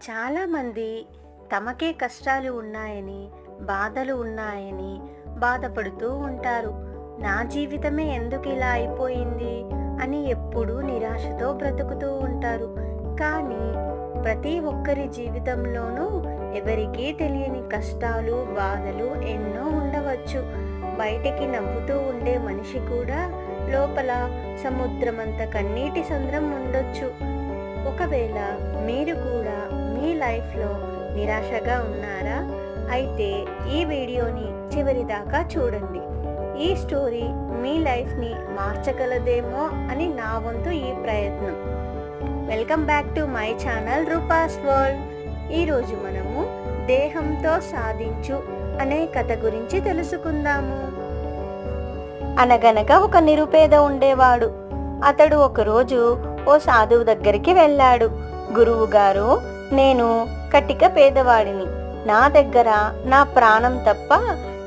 చాలామంది తమకే కష్టాలు ఉన్నాయని బాధలు ఉన్నాయని బాధపడుతూ ఉంటారు. నా జీవితమే ఎందుకు ఇలా అయిపోయింది అని ఎప్పుడూ నిరాశతో బ్రతుకుతూ ఉంటారు. కానీ ప్రతి ఒక్కరి జీవితంలోనూ ఎవరికీ తెలియని కష్టాలు బాధలు ఎన్నో ఉండవచ్చు. బయటికి నవ్వుతూ ఉండే మనిషి కూడా లోపల సముద్రమంత కన్నీటి సంద్రం ఉండొచ్చు. ఒకవేళ మీరు కూడా లైఫ్లో నిరాశగా ఉన్నారా? అయితే ఈ వీడియోని చివరి దాకా చూడండి. ఈ స్టోరీ మీ లైఫ్ని మార్చగలదేమో అని నా వంతు ఈ ప్రయత్నం. Welcome back to my channel Rupa's world. ఈరోజు మనము దేహంతో సాధించు అనే కథ గురించి తెలుసుకుందాము. అనగనగా ఒక నిరుపేద ఉండేవాడు. అతడు ఒకరోజు ఓ సాధువు దగ్గరికి వెళ్ళాడు. గురువు గారు నేను కటిక పేదవాడిని. నా దగ్గర నా ప్రాణం తప్ప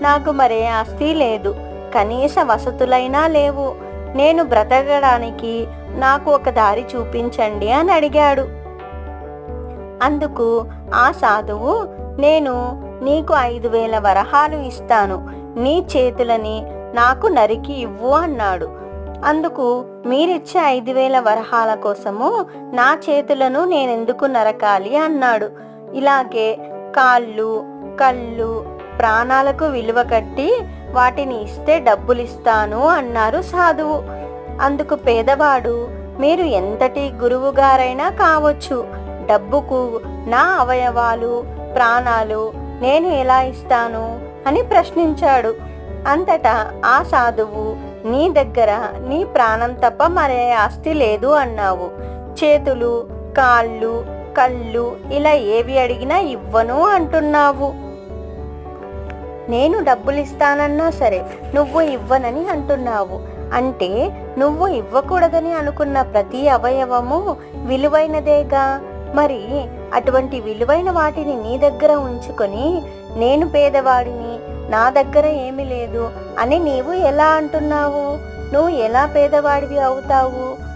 నాకు మరే ఆస్తి లేదు. కనీస వసతులైనా లేవు. నేను బ్రతకడానికి నాకు ఒక దారి చూపించండి అని అడిగాడు. అందుకు ఆ సాధువు నేను నీకు ఐదు వేల వరహాలు ఇస్తాను. నీ చేతులని నాకు నరికి ఇవ్వు అన్నాడు. అందుకు మీరిచ్చే ఐదు వేల వరహాల కోసము నా చేతులను నేనెందుకు నరకాలి అన్నాడు. ఇలాగే కాళ్ళు కళ్ళు ప్రాణాలకు విలువ కట్టి వాటిని ఇస్తే డబ్బులిస్తాను అన్నారు సాధువు. అందుకు పేదవాడు మీరు ఎంతటి గురువుగారైనా కావచ్చు డబ్బుకు నా అవయవాలు ప్రాణాలు నేను ఎలా ఇస్తాను అని ప్రశ్నించాడు. అంతటా ఆ సాధువు నీ దగ్గర నీ ప్రాణం తప్ప మరే ఆస్తి లేదు అన్నావు. చేతులు కాళ్ళు కళ్ళు ఇలా ఏవి అడిగినా ఇవ్వను అంటున్నావు. నేను డబ్బులు ఇస్తానన్నా సరే నువ్వు ఇవ్వనని అంటున్నావు. అంటే నువ్వు ఇవ్వకూడదని అనుకున్న ప్రతి అవయవము విలువైనదేగా? మరి అటువంటి విలువైన వాటిని నీ దగ్గర ఉంచుకొని నేను పేదవాడిని నా దగ్గర ఏమీ లేదు అని నీవు ఎలా అంటున్నావు? నువ్వు ఎలా పేదవాడివి అవుతావు?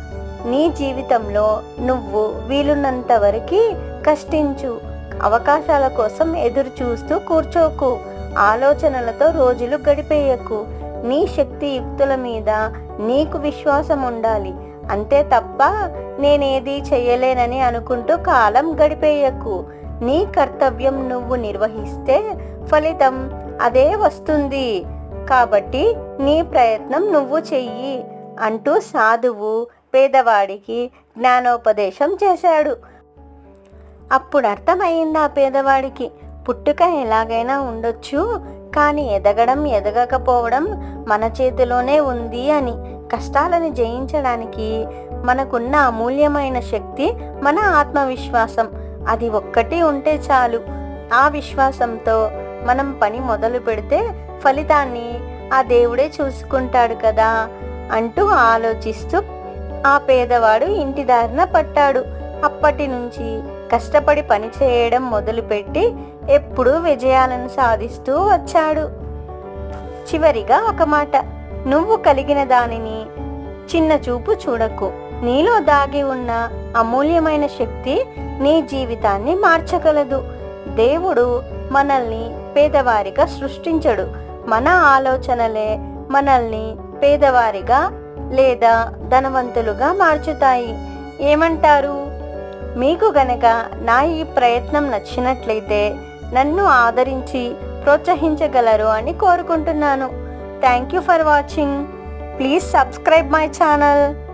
నీ జీవితంలో నువ్వు వీలున్నంత వరకు కష్టించు. అవకాశాల కోసం ఎదురు చూస్తూ కూర్చోకు. ఆలోచనలతో రోజులు గడిపేయకు. నీ శక్తి యుక్తుల మీద నీకు విశ్వాసం ఉండాలి. అంతే తప్ప నేనేది చేయలేనని అనుకుంటూ కాలం గడిపేయకు. నీ కర్తవ్యం నువ్వు నిర్వహిస్తే ఫలితం అదే వస్తుంది. కాబట్టి నీ ప్రయత్నం నువ్వు చెయ్యి అంటూ సాధువు పేదవాడికి జ్ఞానోపదేశం చేశాడు. అప్పుడు అర్థమైంది ఆ పేదవాడికి? పుట్టుక ఎలాగైనా ఉండొచ్చు కానీ ఎదగడం ఎదగకపోవడం మన చేతిలోనే ఉంది అని కష్టాలను జయించడానికి మనకున్న అమూల్యమైన శక్తి మన ఆత్మవిశ్వాసం. అది ఒక్కటి ఉంటే చాలు. ఆ విశ్వాసంతో మనం పని మొదలు పెడితే ఫలితాన్ని ఆ దేవుడే చూసుకుంటాడు కదా అంటూ ఆలోచిస్తూ ఆ పేదవాడు ఇంటి దారిన పట్టాడు. అప్పటి నుంచి కష్టపడి పని చేయడం మొదలుపెట్టి ఎప్పుడూ విజయాలను సాధిస్తూ వచ్చాడు. చివరిగా ఒక మాట నువ్వు కలిగిన దానిని చిన్న చూపు చూడకు. నీలో దాగి ఉన్న అమూల్యమైన శక్తి నీ జీవితాన్ని మార్చగలదు. దేవుడు మనల్ని పేదవారిగా సృష్టించడు. మన ఆలోచనలే మనల్ని పేదవారిగా లేదా ధనవంతులుగా మార్చుతాయి. ఏమంటారు? మీకు గనక నా ఈ ప్రయత్నం నచ్చినట్లయితే నన్ను ఆదరించి ప్రోత్సహించగలరు అని కోరుకుంటున్నాను. Thank you for watching. Please subscribe my channel.